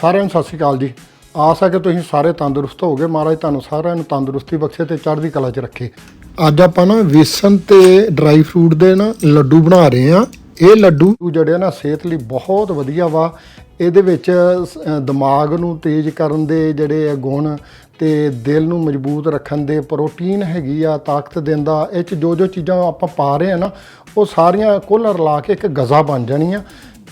ਸਾਰਿਆਂ ਨੂੰ ਸਤਿ ਸ਼੍ਰੀ ਅਕਾਲ ਜੀ। ਆਸ ਹੈ ਕਿ ਤੁਸੀਂ ਸਾਰੇ ਤੰਦਰੁਸਤ ਹੋਗੇ ਮਹਾਰਾਜ ਤੁਹਾਨੂੰ ਸਾਰਿਆਂ ਨੂੰ ਤੰਦਰੁਸਤੀ ਬਖਸ਼ੇ ਤੇ ਚੜ੍ਹਦੀ ਕਲਾ 'ਚ ਰੱਖੇ। ਅੱਜ ਆਪਾਂ ਨਾ ਵੇਸਣ ਤੇ ਡਰਾਈ ਫਰੂਟ ਦੇ ਨਾ ਲੱਡੂ ਬਣਾ ਰਹੇ ਆ ਇਹ ਲੱਡੂ ਜਿਹੜੇ ਆ ਨਾ ਸਿਹਤ ਲਈ ਬਹੁਤ ਵਧੀਆ ਵਾ। ਇਹਦੇ ਵਿੱਚ ਦਿਮਾਗ ਨੂੰ ਤੇਜ਼ ਕਰਨ ਦੇ ਜਿਹੜੇ ਆ ਗੁਣ ਤੇ ਦਿਲ ਨੂੰ ਮਜ਼ਬੂਤ ਰੱਖਣ ਦੇ ਪ੍ਰੋਟੀਨ ਹੈਗੀ ਆ, ਤਾਕਤ ਦਿੰਦਾ। ਇਹ ਚ ਜੋ ਜੋ ਚੀਜ਼ਾਂ ਆਪਾਂ ਪਾ ਰਹੇ ਆ ਨਾ, ਉਹ ਸਾਰੀਆਂ ਕੁੱਲ ਰਲਾ ਕੇ ਇੱਕ ਗਜ਼ਾ ਬਣ ਜਾਣੀ ਆ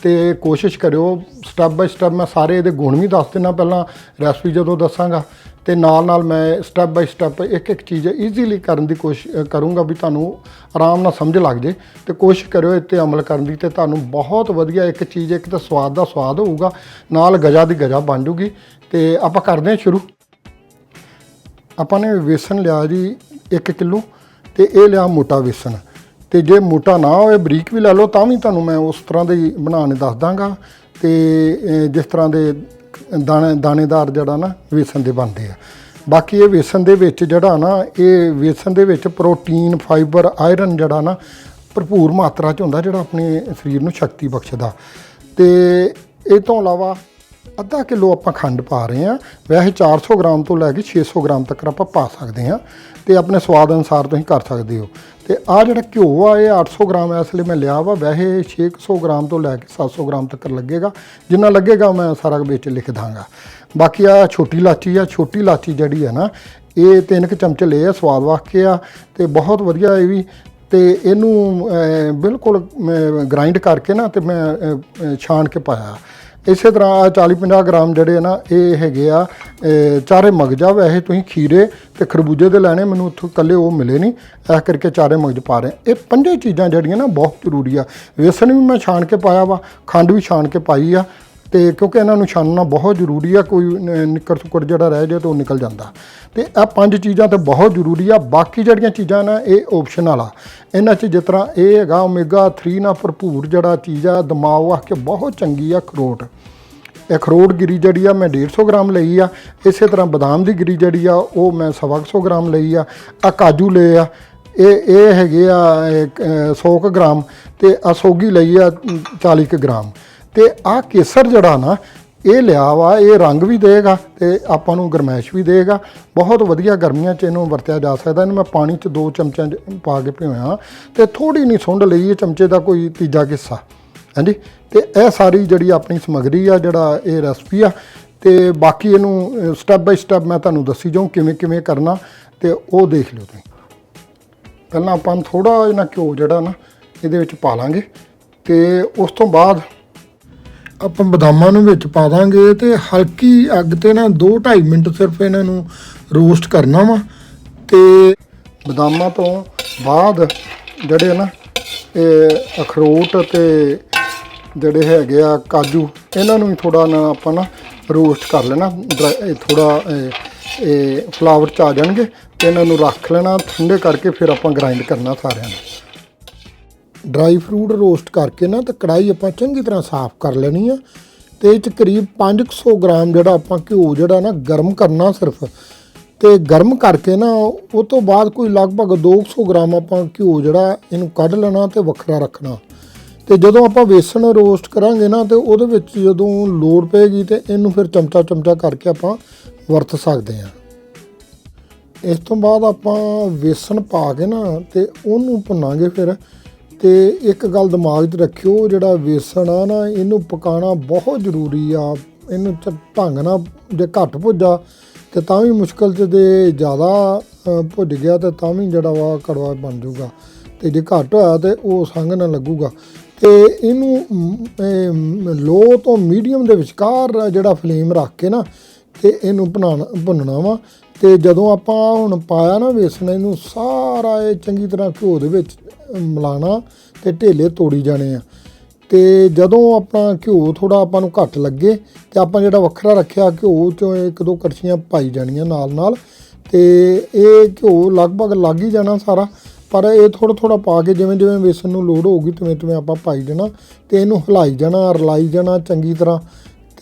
ਤੇ ਕੋਸ਼ਿਸ਼ ਕਰਿਓ ਸਟੈਪ ਬਾਈ ਸਟੈਪ ਮੈਂ ਸਾਰੇ ਇਹਦੇ ਗੁਣ ਵੀ ਦੱਸ ਦਿੰਦਾ ਪਹਿਲਾਂ ਰੈਸਪੀ ਜਦੋਂ ਦੱਸਾਂਗਾ। ਤੇ ਨਾਲ ਨਾਲ ਮੈਂ ਸਟੈਪ ਬਾਈ ਸਟੈਪ ਇੱਕ ਇੱਕ ਚੀਜ਼ ਈਜ਼ੀਲੀ ਕਰਨ ਦੀ ਕੋਸ਼ਿਸ਼ ਕਰੂੰਗਾ ਵੀ ਤੁਹਾਨੂੰ ਆਰਾਮ ਨਾਲ ਸਮਝ ਲੱਗ ਜੇ। ਤੇ ਕੋਸ਼ਿਸ਼ ਕਰਿਓ ਇਹ ਤੇ ਅਮਲ ਕਰਨ ਦੀ ਤੇ ਤੁਹਾਨੂੰ ਬਹੁਤ ਵਧੀਆ ਇੱਕ ਚੀਜ਼, ਇੱਕ ਤਾਂ ਸਵਾਦ ਦਾ ਸਵਾਦ ਹੋਊਗਾ, ਨਾਲ ਗਜਾ ਦੀ ਗਜਾ ਬਣ ਜੂਗੀ। ਤੇ ਆਪਾਂ ਕਰਦੇ ਹਾਂ ਸ਼ੁਰੂ। ਆਪਾਂ ਨੇ ਵੇਸਣ ਲਿਆ ਜੀ 1 ਕਿਲੋ, ਤੇ ਇਹ ਲਿਆ ਮੋਟਾ ਵੇਸਣ। ਤੇ ਜੇ ਮੋਟਾ ਨਾ ਹੋਵੇ, ਬਰੀਕ ਵੀ ਲੈ ਲਓ, ਤਾਂ ਵੀ ਤੁਹਾਨੂੰ ਮੈਂ ਉਸ ਤਰ੍ਹਾਂ ਦੇ ਹੀ ਬਣਾਉਣੇ ਦੱਸ ਦਾਂਗਾ। ਤੇ ਜਿਸ ਤਰ੍ਹਾਂ ਦੇ ਦਾਣੇ, ਦਾਣੇਦਾਰ ਜਿਹੜਾ ਨਾ, ਵੇਸਣ ਦੇ ਬਣਦੇ ਆ। ਬਾਕੀ ਇਹ ਵੇਸਣ ਦੇ ਵਿੱਚ ਜਿਹੜਾ ਨਾ, ਇਹ ਵੇਸਣ ਦੇ ਵਿੱਚ ਪ੍ਰੋਟੀਨ, ਫਾਈਬਰ, ਆਇਰਨ ਜਿਹੜਾ ਨਾ, ਭਰਪੂਰ ਮਾਤਰਾ ਚ ਹੁੰਦਾ ਜਿਹੜਾ ਆਪਣੇ ਸਰੀਰ ਨੂੰ ਸ਼ਕਤੀ ਬਖਸ਼ਦਾ। ਤੇ ਇਹ ਤੋਂ ਇਲਾਵਾ ਅੱਧਾ ਕਿਲੋ ਆਪਾਂ ਖੰਡ ਪਾ ਰਹੇ ਹਾਂ। ਵੈਸੇ 400 ਗ੍ਰਾਮ ਤੋਂ ਲੈ ਕੇ 600 ਗ੍ਰਾਮ ਤੱਕ ਆਪਾਂ ਪਾ ਸਕਦੇ ਹਾਂ ਤੇ ਆਪਣੇ ਸਵਾਦ ਅਨੁਸਾਰ ਤੁਸੀਂ ਕਰ ਸਕਦੇ ਹੋ। ਤੇ ਆ ਜਿਹੜਾ ਘਿਓ ਆ, ਇਹ 800 ਗ੍ਰਾਮ ਇਸ ਲਈ ਮੈਂ ਲਿਆ ਵਾ। ਵੈਸੇ 600 ਗ੍ਰਾਮ ਤੋਂ ਲੈ ਕੇ 700 ਗ੍ਰਾਮ ਤੱਕ ਲੱਗੇਗਾ। ਜਿੰਨਾ ਲੱਗੇਗਾ ਮੈਂ ਸਾਰਾ ਵਿੱਚ ਲਿਖ ਦਾਂਗਾ। ਬਾਕੀ ਆ ਛੋਟੀ ਇਲਾਚੀ ਆ, ਛੋਟੀ ਇਲਾਚੀ ਜਿਹੜੀ ਆ ਨਾ, ਇਹ ਤਿੰਨ ਕੁ ਚਮਚ ਲਏ ਆ ਸਵਾਦ ਵਾਸਤੇ ਆ ਤੇ ਬਹੁਤ ਵਧੀਆ ਇਹ ਵੀ। ਤੇ ਇਹਨੂੰ ਬਿਲਕੁਲ ਗ੍ਰਾਈਂਡ ਕਰਕੇ ਨਾ ਤੇ ਮੈਂ ਛਾਣ ਕੇ ਪਾਇਆ। ਇਸੇ ਤਰ੍ਹਾਂ 40-50 ਗ੍ਰਾਮ ਜਿਹੜੇ ਆ ਨਾ ਇਹ ਹੈਗੇ ਆ ਅਹ, ਚਾਰੇ ਮਗਜਾ ਵੈਸੇ ਤੁਸੀਂ ਖੀਰੇ ਤੇ ਖਰਬੂਜੇ ਦੇ ਲੈਣੇ ਮੈਨੂੰ ਉੱਥੋਂ ਕੱਲੇ ਉਹ ਮਿਲੇ ਨਹੀਂ। ਇਸ ਕਰਕੇ ਚਾਰੇ ਮਗਜ ਪਾ ਰਹੇ ਇਹ ਪੰਜੇ ਚੀਜ਼ਾਂ ਜਿਹੜੀਆਂ ਨਾ ਬਹੁਤ ਜ਼ਰੂਰੀ ਆ। ਵੇਸਣ ਵੀ ਮੈਂ ਛਾਣ ਕੇ ਪਾਇਆ ਵਾ ਖੰਡ ਵੀ ਛਾਣ ਕੇ ਪਾਈ ਆ। ਤੇ ਕਿਉਂਕਿ ਇਹਨਾਂ ਨੂੰ ਛਾਨਣਾ ਬਹੁਤ ਜ਼ਰੂਰੀ ਆ ਕੋਈ ਨ- ਨਿੱਕਰ ਸੁੱਕਰ ਜਿਹੜਾ ਰਹਿ ਜਾਏ ਤਾਂ ਉਹ ਨਿਕਲ ਜਾਂਦਾ। ਤੇ ਇਹ ਪੰਜ ਚੀਜ਼ਾਂ ਤਾਂ ਬਹੁਤ ਜ਼ਰੂਰੀ ਆ ਬਾਕੀ ਜਿਹੜੀਆਂ ਚੀਜ਼ਾਂ ਨਾ ਇਹ ਆਪਸ਼ਨਲ ਆ ਇਹਨਾਂ 'ਚ ਜਿਸ ਤਰ੍ਹਾਂ ਇਹ ਹੈਗਾ ਓਮੇਗਾ 3 ਨਾਲ ਭਰਪੂਰ ਜਿਹੜਾ ਚੀਜ਼ ਆ ਦਿਮਾਗ ਵਾਸਤੇ ਬਹੁਤ ਚੰਗੀ ਆ ਅਖਰੋਟ। ਇਹ ਅਖਰੋਟ ਗਿਰੀ ਜਿਹੜੀ ਆ ਮੈਂ 150 ਗ੍ਰਾਮ ਲਈ ਆ। ਇਸੇ ਤਰ੍ਹਾਂ ਬਦਾਮ ਦੀ ਗਿਰੀ ਜਿਹੜੀ ਆ ਉਹ ਮੈਂ ਸਵਾ ਕੁ ਸੌ ਗ੍ਰਾਮ ਲਈ ਆ। ਆ ਕਾਜੂ ਲਏ ਆ। ਇਹ ਇਹ ਹੈਗੇ ਆ ਇੱਕ, 100 ਕੁ ਗ੍ਰਾਮ ਤੇ ਆ ਸੋਗੀ ਲਈ ਆ 40 ਕੁ ਗ੍ਰਾਮ। ਤੇ ਆਹ ਕੇਸਰ ਜਿਹੜਾ ਨਾ, ਇਹ ਲਿਆ ਵਾ ਇਹ ਰੰਗ ਵੀ ਦੇਗਾ ਤੇ ਆਪਾਂ ਨੂੰ ਗਰਮੈਸ਼ ਵੀ ਦੇਗਾ। ਬਹੁਤ ਵਧੀਆ ਗਰਮੀਆਂ 'ਚ ਇਹਨੂੰ ਵਰਤਿਆ ਜਾ ਸਕਦਾ। ਇਹਨੂੰ ਮੈਂ ਪਾਣੀ 'ਚ ਦੋ ਚਮਚਿਆਂ 'ਚ ਪਾ ਕੇ ਭਿਓਇਆ ਤੇ ਥੋੜੀ ਨਹੀਂ ਸੁੰਡ ਲਈ ਇਹ ਚਮਚੇ ਦਾ ਕੋਈ ਤੀਜਾ ਕਿੱਸਾ। ਹਾਂਜੀ? ਤੇ ਇਹ ਸਾਰੀ ਜਿਹੜੀ ਆਪਣੀ ਸਮਗਰੀ ਆ, ਜਿਹੜਾ ਇਹ ਰੈਸਪੀ ਆ, ਤੇ ਬਾਕੀ ਇਹਨੂੰ ਸਟੈਪ ਬਾਈ ਸਟੈਪ ਮੈਂ ਤੁਹਾਨੂੰ ਦੱਸੀ ਜਾਊਂ ਕਿਵੇਂ ਕਿਵੇਂ ਕਰਨਾ ਤੇ ਉਹ ਦੇਖ ਲਿਓ ਤੁਸੀਂ। ਪਹਿਲਾਂ ਆਪਾਂ ਨੂੰ ਥੋੜਾ ਜਿਹਾ ਘਿਓ ਜਿਹੜਾ ਨਾ, ਇਹਦੇ ਵਿੱਚ ਪਾ ਲਾਂਗੇ ਤੇ ਉਸ ਤੋਂ ਬਾਅਦ ਆਪਾਂ ਬਦਾਮਾਂ ਨੂੰ ਵਿੱਚ ਪਾ ਦਾਂਗੇ ਤੇ ਹਲਕੀ ਅੱਗ ਤੇ ਨਾ 2-2.5 ਮਿੰਟ ਸਿਰਫ ਇਹਨਾਂ ਨੂੰ ਰੋਸਟ ਕਰਨਾ ਵਾ ਤੇ ਬਦਾਮਾਂ ਤੋਂ ਬਾਅਦ ਜਿਹੜੇ ਨਾ ਇਹ ਅਖਰੋਟ ਤੇ ਜਿਹੜੇ ਹੈਗੇ ਆ ਕਾਜੂ, ਇਹਨਾਂ ਨੂੰ ਵੀ ਥੋੜਾ ਨਾ ਆਪਾਂ ਨਾ ਰੋਸਟ ਕਰ ਲੈਣਾ ਡਰਾ- ਇਹ ਥੋੜਾ ਇਹ ਫਲਾਵਰ ਚ ਆ ਜਾਣਗੇ ਤੇ ਇਹਨਾਂ ਨੂੰ ਰੱਖ ਲੈਣਾ, ਠੰਡੇ ਕਰਕੇ ਫਿਰ ਆਪਾਂ ਗ੍ਰਾਈਂਡ ਕਰਨਾ ਸਾਰਿਆਂ ਨੂੰ। ਡਰਾਈ ਫਰੂਟ ਰੋਸਟ ਕਰਕੇ ਨਾ ਤਾਂ ਕੜਾਈ ਆਪਾਂ ਚੰਗੀ ਤਰ੍ਹਾਂ ਸਾਫ਼ ਕਰ ਲੈਣੀ ਆ ਤੇ ਇਹ ਚ ਕਰੀਬ 500 ਗ੍ਰਾਮ ਜਿਹੜਾ ਆਪਾਂ ਘਿਓ ਜਿਹੜਾ ਨਾ ਗਰਮ ਕਰਨਾ ਸਿਰਫ ਤੇ ਗਰਮ ਕਰਕੇ ਨਾ ਉਹ ਤੋਂ ਬਾਅਦ ਕੋਈ ਲਗਭਗ 200 ਗ੍ਰਾਮ ਆਪਾਂ ਘਿਓ ਜਿਹੜਾ ਇਹਨੂੰ ਕੱਢ ਲੈਣਾ ਤੇ ਵੱਖਰਾ ਰੱਖਣਾ। ਤੇ ਜਦੋਂ ਆਪਾਂ ਵੇਸਣ ਰੋਸਟ ਕਰਾਂਗੇ ਨਾ ਤੇ ਉਹਦੇ ਵਿੱਚ ਜਦੋਂ ਲੋੜ ਪਏਗੀ ਤੇ ਇਹਨੂੰ ਫਿਰ ਚਮਚਾ ਚਮਚਾ ਕਰਕੇ ਆਪਾਂ ਵਰਤ ਸਕਦੇ ਹਾਂ। ਇਸ ਤੋਂ ਬਾਅਦ ਆਪਾਂ ਵੇਸਣ ਪਾ ਕੇ ਨਾ ਤੇ ਉਹਨੂੰ ਭੁੰਨਾਂਗੇ ਫਿਰ ਤੇ ਇੱਕ ਗੱਲ ਦਿਮਾਗ 'ਚ ਰੱਖਿਓ, ਜਿਹੜਾ ਵੇਸਣ ਆ ਨਾ, ਇਹਨੂੰ ਪਕਾਉਣਾ ਬਹੁਤ ਜ਼ਰੂਰੀ ਆ। ਇਹਨੂੰ ਚ- ਢੰਗ ਨਾਲ ਜੇ ਘੱਟ ਭੁੱਜਾ, ਤੇ ਤਾਂ ਵੀ ਮੁਸ਼ਕਲ 'ਚ ਜੇ ਜ਼ਿਆਦਾ ਭੁੱਜ ਗਿਆ, ਤੇ ਤਾਂ ਵੀ ਜਿਹੜਾ ਵਾ ਕੜਵਾ ਬਣ ਜਾਊਗਾ। ਤੇ ਜੇ ਘੱਟ ਹੋਇਆ, ਤੇ ਉਹ ਸੰਗ ਨਾ ਲੱਗੂਗਾ। ਤੇ ਇਹਨੂੰ ਲੋ ਤੋਂ ਮੀਡੀਅਮ ਦੇ ਵਿਚਕਾਰ ਜਿਹੜਾ ਫਲੇਮ ਰੱਖ ਕੇ ਨਾ, ਤੇ ਇਹਨੂੰ ਬਣਾਉਣਾ ਭੁੰਨਣਾ ਵਾ। ਤੇ ਜਦੋਂ ਆਪਾਂ ਹੁਣ ਪਾਇਆ ਨਾ ਵੇਸਣ, ਇਹਨੂੰ ਸਾਰਾ ਇਹ ਚੰਗੀ ਤਰ੍ਹਾਂ ਘਿਓ ਦੇ ਵਿੱਚ ਮਿਲਾਣਾ ਤੇ ਢੇਲੇ ਤੋੜੀ ਜਾਣੇ ਆ। ਤੇ ਜਦੋਂ ਆਪਣਾ ਘਿਓ ਥੋੜਾ ਆਪਾਂ ਨੂੰ ਘੱਟ ਲੱਗੇ ਤੇ ਆਪਾਂ ਜਿਹੜਾ ਵੱਖਰਾ ਰੱਖਿਆ ਘਿਓ ਚੋਂ ਇੱਕ ਦੋ ਕੜਛੀਆਂ ਪਾਈ ਜਾਣੀਆਂ ਨਾਲ ਨਾਲ ਤੇ ਇਹ ਘਿਓ ਲਗਭਗ ਲੱਗ ਹੀ ਜਾਣਾ ਸਾਰਾ। ਪਰ ਇਹ ਥੋੜਾ ਥੋੜਾ ਪਾ ਕੇ ਜਿਵੇਂ ਜਿਵੇਂ ਵੇਸਣ ਨੂੰ ਲੋੜ ਹੋਊਗੀ ਤਿਵੇਂ ਤਿਵੇਂ ਆਪਾਂ ਪਾਈ ਜਾਣਾ ਤੇ ਇਹਨੂੰ ਹਿਲਾਈ ਜਾਣਾ, ਰਲਾਈ ਜਾਣਾ ਚੰਗੀ ਤਰ੍ਹਾਂ।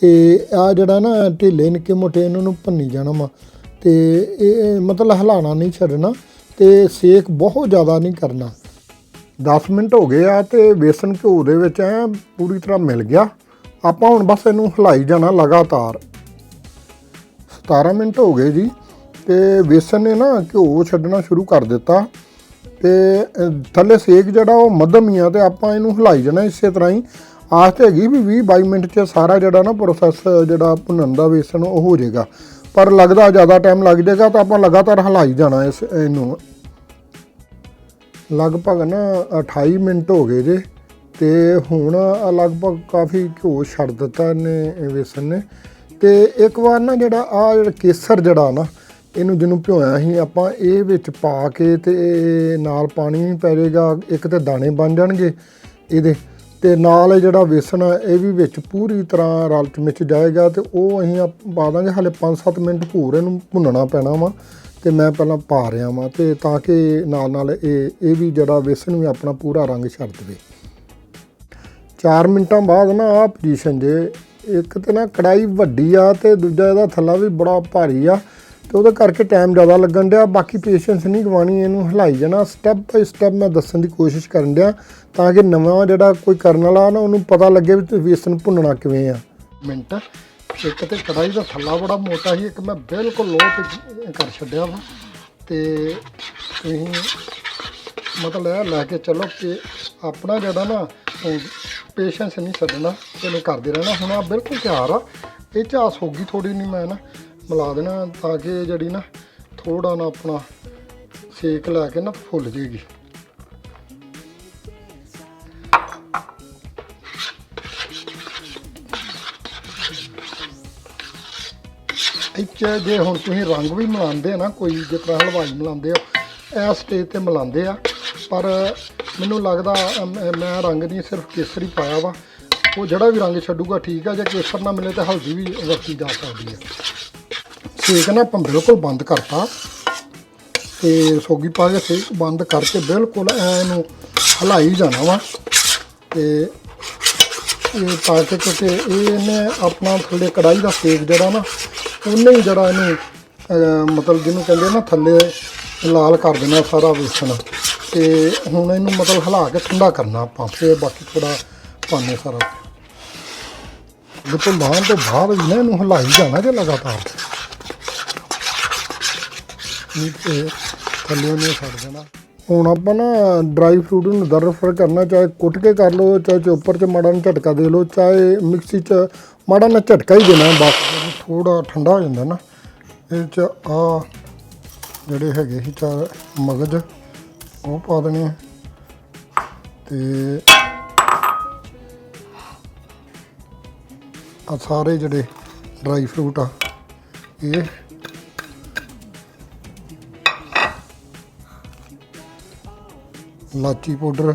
ਤੇ ਆ ਜਿਹੜਾ ਨਾ ਢਿੱਲੇ ਨਿੱਕੇ ਮੋਟੇ ਇਹਨਾਂ ਨੂੰ ਭੰਨੀ ਜਾਣਾ ਵਾ। ਤੇ ਇਹ ਮਤਲਬ ਹਿਲਾਣਾ ਨਹੀਂ ਛੱਡਣਾ ਤੇ ਸੇਕ ਬਹੁਤ ਜ਼ਿਆਦਾ ਨਹੀਂ ਕਰਨਾ। 10 ਮਿੰਟ ਹੋ ਗਏ ਆ ਤੇ ਵੇਸਣ ਘਿਓ ਦੇ ਵਿੱਚ ਐ ਪੂਰੀ ਤਰ੍ਹਾਂ ਮਿਲ ਗਿਆ। ਆਪਾਂ ਹੁਣ ਬਸ ਇਹਨੂੰ ਹਿਲਾਈ ਜਾਣਾ ਲਗਾਤਾਰ। 17 ਮਿੰਟ ਹੋ ਗਏ ਜੀ ਤੇ ਵੇਸਣ ਨੇ ਨਾ ਘਿਓ ਛੱਡਣਾ ਸ਼ੁਰੂ ਕਰ ਦਿੱਤਾ। ਤੇ ਥੱਲੇ ਸੇਕ ਜਿਹੜਾ ਉਹ ਮੱਧਮ ਹੀ ਆ ਤੇ ਆਪਾਂ ਇਹਨੂੰ ਹਿਲਾਈ ਜਾਣਾ ਇਸੇ ਤਰ੍ਹਾਂ ਹੀ। ਆਸ ਤੇ ਹੈਗੀ ਵੀ 20 22 ਮਿੰਟ 'ਚ ਸਾਰਾ ਜਿਹੜਾ ਨਾ ਪ੍ਰੋਸੈਸ ਜਿਹੜਾ ਭੁੰਨਣ ਦਾ ਵੇਸਣ ਉਹ ਹੋ ਜਾਏਗਾ। ਪਰ ਲੱਗਦਾ ਜ਼ਿਆਦਾ ਟਾਈਮ ਲੱਗ ਜਾਏਗਾ ਤਾਂ ਆਪਾਂ ਲਗਾਤਾਰ ਹਿਲਾਈ ਜਾਣਾ ਇਸ, ਇਹਨੂੰ। ਲਗਭਗ ਨਾ 28 ਮਿੰਟ ਹੋ ਗਏ ਜੇ ਤੇ ਹੁਣ ਲਗਭਗ ਕਾਫੀ ਘਿਓ ਛੱਡ ਦਿੱਤਾ ਇਹਨੇ ਵੇਸਣ ਨੇ। ਤੇ ਇੱਕ ਵਾਰ ਨਾ ਜਿਹੜਾ ਆ ਜਿਹੜਾ ਕੇਸਰ ਜਿਹੜਾ ਨਾ ਇਹਨੂੰ ਜਿਹਨੂੰ ਭਿਓਇਆ ਸੀ ਆਪਾਂ ਇਹ ਵਿੱਚ ਪਾ ਕੇ ਤੇ ਇਹ ਨਾਲ ਪਾਣੀ ਵੀ ਪੈ ਜਾਏਗਾ ਇੱਕ ਤੇ ਦਾਣੇ ਬਣ ਜਾਣਗੇ ਇਹਦੇ। ਤੇ ਨਾਲ ਇਹ ਜਿਹੜਾ ਵੇਸਣ ਆ, ਇਹ ਵੀ ਵਿੱਚ ਪੂਰੀ ਤਰ੍ਹਾਂ ਰਲ ਚ ਮਿਚ ਜਾਏਗਾ ਤੇ ਉਹ ਅਸੀਂ ਆ ਪਾ ਦਾਂਗੇ ਹਲੇ 5-7 ਮਿੰਟ ਹੋਰ ਇਹਨੂੰ ਭੁੰਨਣਾ ਪੈਣਾ ਵਾ। ਤੇ ਮੈਂ ਪਹਿਲਾਂ ਪਾ ਰਿਹਾ ਵਾਂ ਤੇ ਤਾਂ ਕਿ ਨਾਲ ਨਾਲ ਇਹ ਇਹ ਵੀ ਜਿਹੜਾ ਵੇਸਣ ਵੀ ਆਪਣਾ ਪੂਰਾ ਰੰਗ ਛੱਡ ਦੇਵੇ। 4 ਮਿੰਟਾਂ ਬਾਅਦ ਨਾ ਆ ਪੋਜੀਸ਼ਨ ਜੇ ਇੱਕ ਤੇ ਨਾ ਕੜਾਈ ਵੱਡੀ ਆ ਤੇ ਦੂਜਾ ਇਹਦਾ ਥੱਲਾ ਵੀ ਬੜਾ ਭਾਰੀ ਆ ਤੇ ਉਹਦੇ ਕਰਕੇ ਟਾਈਮ ਜ਼ਿਆਦਾ ਲੱਗਣ ਡਿਆ। ਬਾਕੀ ਪੇਸ਼ੈਂਸ ਨਹੀਂ ਗਵਾਣੀ ਇਹਨੂੰ ਹਲਾਈ ਜਾਣਾ। ਸਟੈਪ ਬਾਈ ਸਟੈਪ ਮੈਂ ਦੱਸਣ ਦੀ ਕੋਸ਼ਿਸ਼ ਕਰਨ ਡਿਆ ਤਾਂ ਕਿ ਨਵਾਂ ਜਿਹੜਾ ਕੋਈ ਕਰਨ ਵਾਲਾ ਨਾ ਉਹਨੂੰ ਪਤਾ ਲੱਗੇ ਵੀ ਵੇਸਣ ਭੁੰਨਣਾ ਕਿਵੇਂ ਆ। ਮਿੰਟ। ਇੱਕ ਤੇ ਕੜਾਈ ਦਾ ਥੱਲਾ ਬੜਾ ਮੋਟਾ ਸੀ, ਇੱਕ ਮੈਂ ਬਿਲਕੁਲ ਲੋ ਤੇ ਕਰ ਛੱਡਿਆ ਵਾ। ਤੇ ਤੁਸੀਂ ਮਤਲਬ ਇਹ ਲੈ ਕੇ ਚੱਲੋ ਕਿ ਆਪਣਾ ਜਿਹੜਾ ਨਾ ਪੇਸ਼ੈਂਸ ਨਹੀਂ ਛੱਡਣਾ, ਇਹਨੂੰ ਕਰਦੇ ਰਹਿਣਾ। ਹੁਣ ਆ ਬਿਲਕੁਲ ਤਿਆਰ ਆ। ਇਹ ਚ ਆਸ ਹੋਗੀ ਥੋੜੀ ਨਹੀਂ ਮੈਂ ਨਾ, ਮਿਲਾ ਦੇਣਾ ਤਾਂ ਕਿ ਜਿਹੜੀ ਨਾ ਥੋੜਾ ਨਾ ਆਪਣਾ ਸੇਕ ਲੈ ਕੇ ਨਾ ਫੁੱਲ ਜੇਗੀ। ਇੱਥੇ ਜੇ ਹੁਣ ਤੁਸੀਂ ਰੰਗ ਵੀ ਮਿਲਾਉਂਦੇ ਆ ਨਾ, ਕੋਈ ਜਿਸ ਤਰ੍ਹਾਂ ਹਲਵਾਈ ਮਿਲਾਉਂਦੇ ਆ, ਇਸ ਸਟੇਜ ਤੇ ਮਿਲਾਉਂਦੇ ਆ। ਪਰ ਮੈਨੂੰ ਲੱਗਦਾ ਮੈਂ ਰੰਗ ਨਹੀਂ, ਸਿਰਫ ਕੇਸਰ ਹੀ ਪਾਇਆ ਵਾ। ਉਹ ਜਿਹੜਾ ਵੀ ਰੰਗ ਛੱਡੂਗਾ ਠੀਕ ਆ, ਜੇ ਕੇਸਰ ਨਾ ਮਿਲੇ ਤਾਂ ਹਲਦੀ ਵੀ ਵਰਤੀ ਜਾ ਸਕਦੀ ਹੈ ਸੇਕ ਨਾ ਆਪਾਂ ਬਿਲਕੁਲ ਬੰਦ ਕਰਤਾ। ਤੇ ਸੋਗੀ ਪਾ ਕੇ ਸੇਕ ਬੰਦ ਕਰਕੇ ਬਿਲਕੁਲ ਐ ਇਹਨੂੰ ਹਲਾਈ ਜਾਣਾ ਵਾ। ਤੇ ਇਹ ਪਾ ਕੇ ਕਿਉਂਕਿ ਇਹ ਇਹਨੇ ਆਪਣਾ ਥੱਲੇ ਕੜਾਈ ਦਾ ਸੇਕ ਜਿਹੜਾ ਨਾ ਉਹਨੇ ਹੀ ਜਿਹੜਾ ਇਹਨੂੰ ਅਹ, ਮਤਲਬ ਜਿਹਨੂੰ ਕਹਿੰਦੇ ਨਾ ਥੱਲੇ ਲਾਲ ਕਰ ਦੇਣਾ ਸਾਰਾ ਵੇਸਣ। ਤੇ ਹੁਣ ਇਹਨੂੰ ਮਤਲਬ ਹਿਲਾ ਕੇ ਠੰਡਾ ਕਰਨਾ ਆਪਾਂ ਫਿਰ ਬਾਕੀ ਥੋੜਾ ਪਾਣੇ ਸਾਰਾ। ਬਿਲਕੁਲ ਲਾਉਣ ਤੋਂ ਬਾਅਦ ਵੀ ਨਾ ਇਹਨੂੰ ਹਿਲਾਈ ਜਾਣਾ ਜੇ ਲਗਾਤਾਰ। ਨਹੀਂ ਤੇ ਥੱਲੇ ਉਹਨੇ ਛੱਡ ਦੇਣਾ। ਹੁਣ ਆਪਾਂ ਨਾ ਡਰਾਈ ਫਰੂਟ ਨੂੰ ਦਰ ਦਰਫਰ ਕਰਨਾ ਚਾਹੇ ਕੁੱਟ ਕੇ ਕਰ ਲਓ ਚਾਹੇ ਚੋਪਰ 'ਚ ਮਾੜਾ ਨਾ ਝਟਕਾ ਦੇ ਲਓ ਚਾਹੇ ਮਿਕਸੀ 'ਚ ਮਾੜਾ ਨਾ ਝਟਕਾ ਹੀ ਦੇਣਾ ਬਾਕੀ ਥੋੜਾ ਠੰਡਾ ਹੋ ਜਾਂਦਾ ਨਾ ਇਹ 'ਚ ਆ ਜਿਹੜੇ ਹੈਗੇ ਸੀ ਚਾਰ ਮਗਜ, ਉਹ ਪਾ ਦੇਣੇ ਆ। ਤੇ ਆ ਸਾਰੇ ਜਿਹੜੇ ਡਰਾਈ ਫਰੂਟ ਆ, ਇਹ ਲਾਚੀ ਪਾਊਡਰ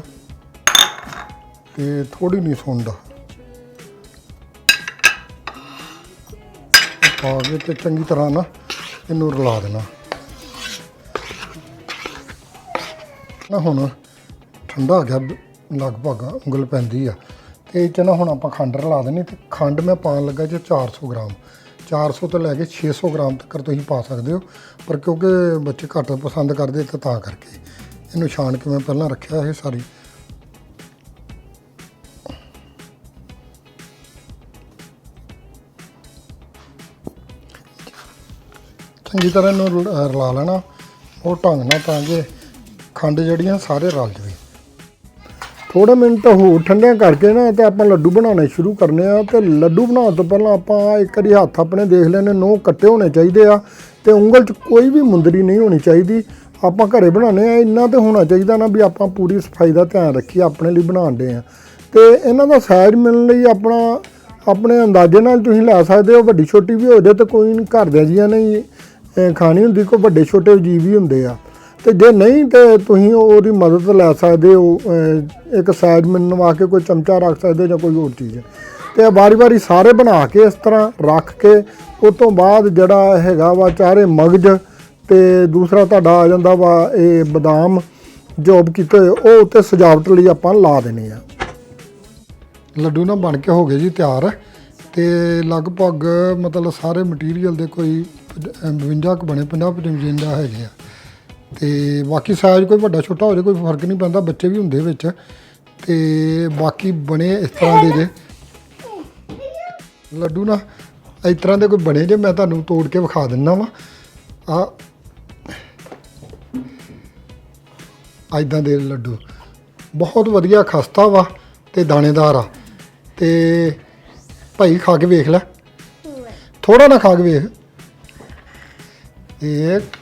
ਤੇ ਥੋੜੀ ਨਹੀਂ ਸੁੰਡ ਪਾ ਕੇ ਤੇ ਚੰਗੀ ਤਰ੍ਹਾਂ ਨਾ ਇਹਨੂੰ ਰਲਾ ਦੇਣਾ। ਨਾ ਹੁਣ ਠੰਡਾ ਹੋ ਗਿਆ, ਲਗਭਗ ਉਂਗਲ ਪੈਂਦੀ ਆ। ਤੇ ਇਹ 'ਚ ਨਾ ਹੁਣ ਆਪਾਂ ਖੰਡ ਰਲਾ ਦੇਣੀ ਤੇ ਖੰਡ ਮੈਂ ਪਾਉਣ ਲੱਗਾ ਜੀ 400 ਗ੍ਰਾਮ। 400 ਤੋਂ ਲੈ ਕੇ 600 ਗ੍ਰਾਮ ਤੱਕ ਤੁਸੀਂ ਪਾ ਸਕਦੇ ਹੋ, ਪਰ ਕਿਉਂਕਿ ਬੱਚੇ ਘੱਟ ਪਸੰਦ ਕਰਦੇ ਤੇ ਤਾਂ ਕਰਕੇ। ਇਹਨੂੰ ਛਾਣ ਕੇ ਮੈਂ ਪਹਿਲਾਂ ਰੱਖਿਆ ਇਹ ਸਾਰੀ। ਚੰਗੀ ਤਰ੍ਹਾਂ ਇਹਨੂੰ ਰਲ- ਰਲਾ ਲੈਣਾ। ਉਹ ਢੰਗ ਨਾਲ ਤਾਂ ਕਿ ਖੰਡ ਜਿਹੜੀਆਂ ਸਾਰੇ ਰਲ ਜਵੇ। ਥੋੜੇ ਮਿੰਟ ਹੋਰ ਠੰਡਿਆਂ ਕਰਕੇ ਨਾ ਤੇ ਆਪਾਂ ਲੱਡੂ ਬਣਾਉਣੇ ਸ਼ੁਰੂ ਕਰਨੇ ਆ ਤੇ ਲੱਡੂ ਬਣਾਉਣ ਤੋਂ ਪਹਿਲਾਂ ਆਪਾਂ ਇੱਕ ਵਾਰੀ ਹੱਥ ਆਪਣੇ ਦੇਖ ਲੈਣੇ ਨੋ ਕੱਟੇ ਹੋਣੇ ਚਾਹੀਦੇ ਆ ਤੇ ਉਂਗਲ 'ਚ ਕੋਈ ਵੀ ਮੁੰਦਰੀ ਨਹੀਂ ਹੋਣੀ ਚਾਹੀਦੀ। ਆਪਾਂ ਘਰੇ ਬਣਾਉਣੇ ਆ, ਇੰਨਾ ਤੇ ਹੋਣਾ ਚਾਹੀਦਾ ਨਾ ਵੀ ਆਪਾਂ ਪੂਰੀ ਸਫ਼ਾਈ ਦਾ ਧਿਆਨ ਰੱਖੀਏ, ਆਪਣੇ ਲਈ ਬਣਾਉਂਦੇ ਆ। ਤੇ ਇਹਨਾਂ ਦਾ ਸਾਈਜ਼ ਮਿਲਣ ਲਈ ਆਪਣਾ ਆਪਣੇ ਅੰਦਾਜ਼ੇ ਨਾਲ ਤੁਸੀਂ ਲੈ ਸਕਦੇ ਹੋ, ਵੱਡੀ ਛੋਟੀ ਵੀ ਹੋ ਜਾਏ ਤੇ ਕੋਈ ਨਹੀਂ ਘਰ ਦੇ ਜੀਆਂ ਨਹੀਂ ਖਾਣੀ ਹੁੰਦੀ ਕੋਈ ਵੱਡੇ ਛੋਟੇ ਜੀਵ ਵੀ ਹੁੰਦੇ ਆ। ਤੇ ਜੇ ਨਹੀਂ ਤੇ ਤੁਸੀਂ ਉਹਦੀ ਮਦਦ ਲੈ ਸਕਦੇ ਹੋ, ਅਹ, ਇੱਕ ਸਾਈਜ਼ ਮਿਲਵਾ ਕੇ ਕੋਈ ਚਮਚਾ ਰੱਖ ਸਕਦੇ ਜਾਂ ਕੋਈ ਹੋਰ ਚੀਜ਼। ਤੇ ਵਾਰੀ-ਵਾਰੀ ਸਾਰੇ ਬਣਾ ਕੇ ਇਸ ਤਰ੍ਹਾਂ ਰੱਖ ਕੇ, ਉਸ ਤੋਂ ਬਾਅਦ ਜਿਹੜਾ ਹੈਗਾ ਵਾ ਚਾਰੇ ਮਗਜ ਤੇ ਦੂਸਰਾ ਤੁਹਾਡਾ ਆ ਜਾਂਦਾ ਵਾ ਇਹ ਬਦਾਮ ਜੋਬ ਕੀਤੇ ਹੋਏ, ਉਹ ਉੱਤੇ ਸਜਾਵਟ ਲਈ ਆਪਾਂ ਲਾ ਦੇਣੇ ਆ। ਲੱਡੂ ਨਾ ਬਣ ਕੇ ਹੋ ਗਏ ਜੀ ਤਿਆਰ। ਤੇ ਲਗਭਗ ਮਤਲਬ ਸਾਰੇ ਮਟੀਰੀਅਲ ਦੇ ਕੋਈ 52 ਕੁ ਬਣੇ 50 55 ਹੈਗੇ ਆ। ਤੇ ਬਾਕੀ ਸਾਈਜ਼ ਕੋਈ ਵੱਡਾ ਛੋਟਾ ਹੋ ਜਾਏ ਕੋਈ ਫ਼ਰਕ ਨਹੀਂ ਪੈਂਦਾ ਬੱਚੇ ਵੀ ਹੁੰਦੇ ਵਿੱਚ। ਤੇ ਬਾਕੀ ਬਣੇ ਇਸ ਤਰ੍ਹਾਂ ਦੇ ਜੇ। ਲੱਡੂ ਨਾ ਇਸ ਤਰ੍ਹਾਂ ਦੇ ਕੋਈ ਬਣੇ ਜੇ ਮੈਂ ਤੁਹਾਨੂੰ ਤੋੜ ਕੇ ਵਿਖਾ ਦਿੰਦਾ ਵਾਂ। ਆ ਐਦਾਂ ਦੇ ਲੱਡੂ। ਬਹੁਤ ਵਧੀਆ ਖਸਤਾ ਵਾ ਤੇ ਦਾਣੇਦਾਰ ਆ। ਤੇ ਭਾਈ ਖਾ ਕੇ ਵੇਖ ਲੈ। ਥੋੜਾ ਨਾ ਖਾ ਕੇ ਵੇਖ। ਇੱਕ।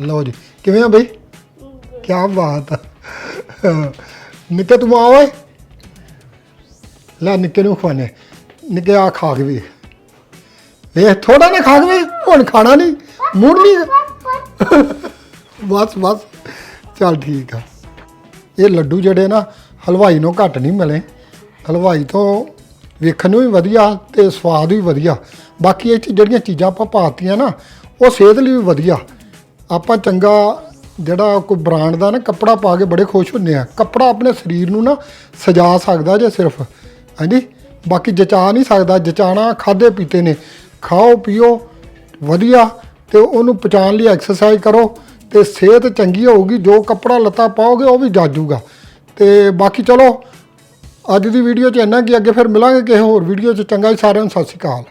ਲਓ ਜੀ, ਕਿਵੇਂ ਆ ਬਈ? ਕੀ ਬਾਤ ਆ। ਨਿੱਕੇ ਤੂੰ ਆ ਓਏ। ਲੈ, ਨਿੱਕੇ ਨੂੰ ਖਵਾਨੇ ਨਿੱਕੇ ਆ ਖਾ ਕੇ ਵੇਖ। ਵੇਖ ਥੋੜਾ ਨਾ ਖਾ ਕੇ ਹੁਣ ਖਾਣਾ ਨਹੀਂ, ਮੂਡ ਨਹੀਂ। ਬਸ ਬਸ। ਚੱਲ ਠੀਕ ਆ। ਇਹ ਲੱਡੂ ਜਿਹੜੇ ਨਾ, ਹਲਵਾਈ ਨੂੰ ਘੱਟ ਨਹੀਂ ਮਿਲੇ। ਹਲਵਾਈ ਤੋਂ ਵੇਖਣ ਨੂੰ ਵੀ ਵਧੀਆ ਤੇ ਸਵਾਦ ਵੀ ਵਧੀਆ। ਬਾਕੀ ਇਹ 'ਚ ਜਿਹੜੀਆਂ ਚੀਜ਼ਾਂ ਆਪਾਂ ਪਾਤੀਆਂ ਨਾ, ਉਹ ਸਿਹਤ ਲਈ ਵੀ ਵਧੀਆ। ਆਪਾਂ ਚੰਗਾ ਜਿਹੜਾ ਕੋਈ ਬ੍ਰਾਂਡ ਦਾ ਨਾ ਕੱਪੜਾ ਪਾ ਕੇ ਬੜੇ ਖੁਸ਼ ਹੁੰਦੇ ਆ। ਕੱਪੜਾ ਆਪਣੇ ਸਰੀਰ ਨੂੰ ਨਾ ਸਜਾ ਸਕਦਾ ਜੇ ਸਿਰਫ। ਹਾਂਜੀ? ਬਾਕੀ ਜਚਾ ਨਹੀਂ ਸਕਦਾ। ਜਚਾਣਾ ਖਾਦੇ ਪੀਤੇ ਨੇ। ਖਾਓ, ਪੀਓ, ਵਧੀਆ। ਤੇ ਉਹਨੂੰ ਪਚਾਣ ਲਈ ਐਕਸਰਸਾਈਜ਼ ਕਰੋ। ਤੇ ਸਿਹਤ ਚੰਗੀ ਹੋਊਗੀ। ਜੋ ਕੱਪੜਾ ਲੱਤਾ ਪਾਓਗੇ, ਉਹ ਵੀ ਜਾਜੂਗਾ। ਤੇ ਬਾਕੀ ਚਲੋ, ਅੱਜ ਦੀ ਵੀਡੀਓ 'ਚ ਇੰਨਾ ਕਿ। ਅੱਗੇ ਫਿਰ ਮਿਲਾਂਗੇ ਕਿਸੇ ਹੋਰ ਵੀਡੀਓ 'ਚ। ਚੰਗਾ ਜੀ, ਸਾਰਿਆਂ ਨੂੰ ਸਤਿ ਸ਼੍ਰੀ ਅਕਾਲ।